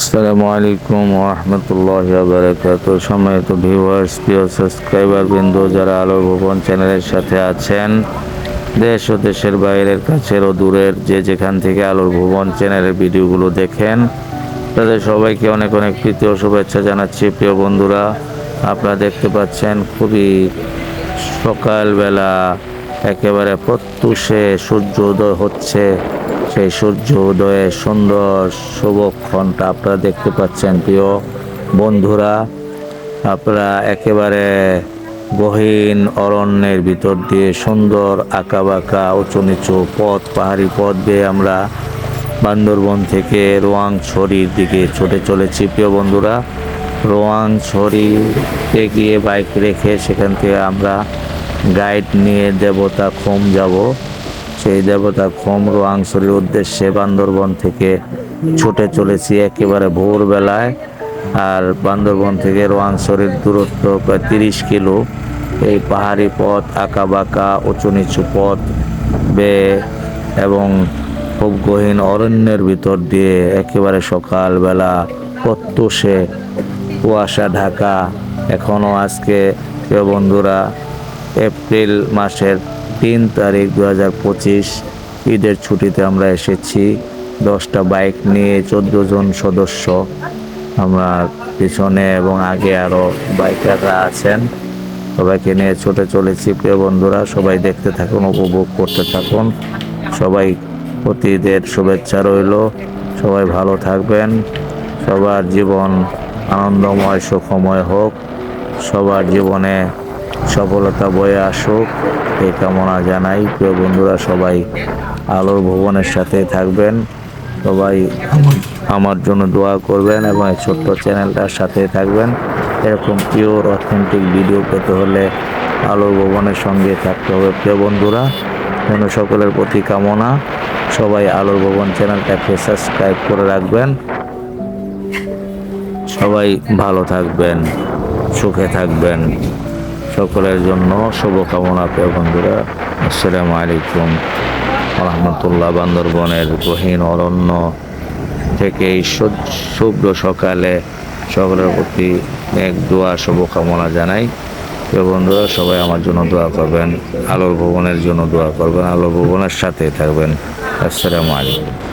আসসালামু আলাইকুম রহমতুল্লাহ বারকাত সম্মানিত ভিউয়ার্স প্রিয় সাবস্ক্রাইবার বিন্দু, যারা আলো ভুবন চ্যানেলের সাথে আছেন, দেশ ও দেশের বাইরের কাছের ও দূরের যে যেখান থেকে আলোর ভুবন চ্যানেলের ভিডিওগুলো দেখেন, তাদের সবাইকে অনেক অনেক প্রীতি ও শুভেচ্ছা জানাচ্ছি। প্রিয় বন্ধুরা, আপনারা দেখতে পাচ্ছেন খুবই সকালবেলা একেবারে প্রত্যুষে সূর্য উদয় হচ্ছে। সেই সূর্য উদয়ে সুন্দর শুভক্ষণটা আপনারা দেখতে পাচ্ছেন, প্রিয় বন্ধুরা। আপনারা একেবারে গহীন অরণ্যের ভিতর দিয়ে সুন্দর আঁকা বাঁকা উঁচু নিচু পথ, পাহাড়ি পথ দিয়ে আমরা বান্দরবন থেকে রোয়াংছড়ির দিকে ছুটে চলেছি, প্রিয় বন্ধুরা। রোয়াংছড়িতে গিয়ে বাইক রেখে সেখান থেকে আমরা গাইড নিয়ে দেবতা খোম যাব। সেই দেবতা খোম রোয়াংছড়ির উদ্দেশ্যে বান্দরবন থেকে ছুটে চলেছি একেবারে ভোরবেলায়। আর বান্দরবন থেকে রোয়াংছড়ির দূরত্ব প্রায় তিরিশ কিলো। এই পাহাড়ি পথ আঁকা বাঁকা উঁচু নিচু পথ বেয়ে এবং খুব গহীন অরণ্যের ভিতর দিয়ে একেবারে সকালবেলা প্রত্যুষে কুয়াশা, ঢাকা। এখনও আজকে প্রিয় বন্ধুরা এপ্রিল মাসের তিন তারিখ দু হাজার পঁচিশ, ঈদের ছুটিতে আমরা এসেছি। দশটা বাইক নিয়ে চোদ্দ জন সদস্য। আমরা পিছনে এবং আগে আরও বাইকাররা আছেন। সবাইকে নিয়ে ছুটে চলেছি। প্রিয় বন্ধুরা, সবাই দেখতে থাকুন, উপভোগ করতে থাকুন। সবাই অতীদের শুভেচ্ছা রইল। সবাই ভালো থাকবেন। সবার জীবন আনন্দময়, সুখময় হোক। সবার জীবনে সফলতা বয়ে আসুক, এই কামনা জানাই। প্রিয় বন্ধুরা, সবাই আলোর ভুবনের সাথে থাকবেন। সবাই আমার- জন্য দোয়া করবেন এবং এই ছোট্ট চ্যানেলটার সাথে থাকবেন। এরকম পিওর অথেন্টিক ভিডিও পেতে হলে আলোর ভবনের সঙ্গে থাকতে হবে। প্রিয় বন্ধুরা, যেন সকলের প্রতি কামনা, সবাই আলোর ভুবন চ্যানেলটাকে সাবস্ক্রাইব করে রাখবেন। সবাই ভালো থাকবেন, সুখে থাকবেন। সকলের জন্য শুভকামনা প্রিয় বন্ধুরা। আসসালামু আলাইকুম। রহমতুল্লাহ বান্দরবনের গহীন অরণ্য থেকে এই শুভ্র সকালে সকলের প্রতি এক দোয়া, শুভকামনা জানাই। প্রিয় বন্ধুরা, সবাই আমার জন্য দোয়া করবেন। আলোর ভবনের জন্য দোয়া করবেন। আলোর ভবনের সাথে থাকবেন। আসসালামু আলাইকুম।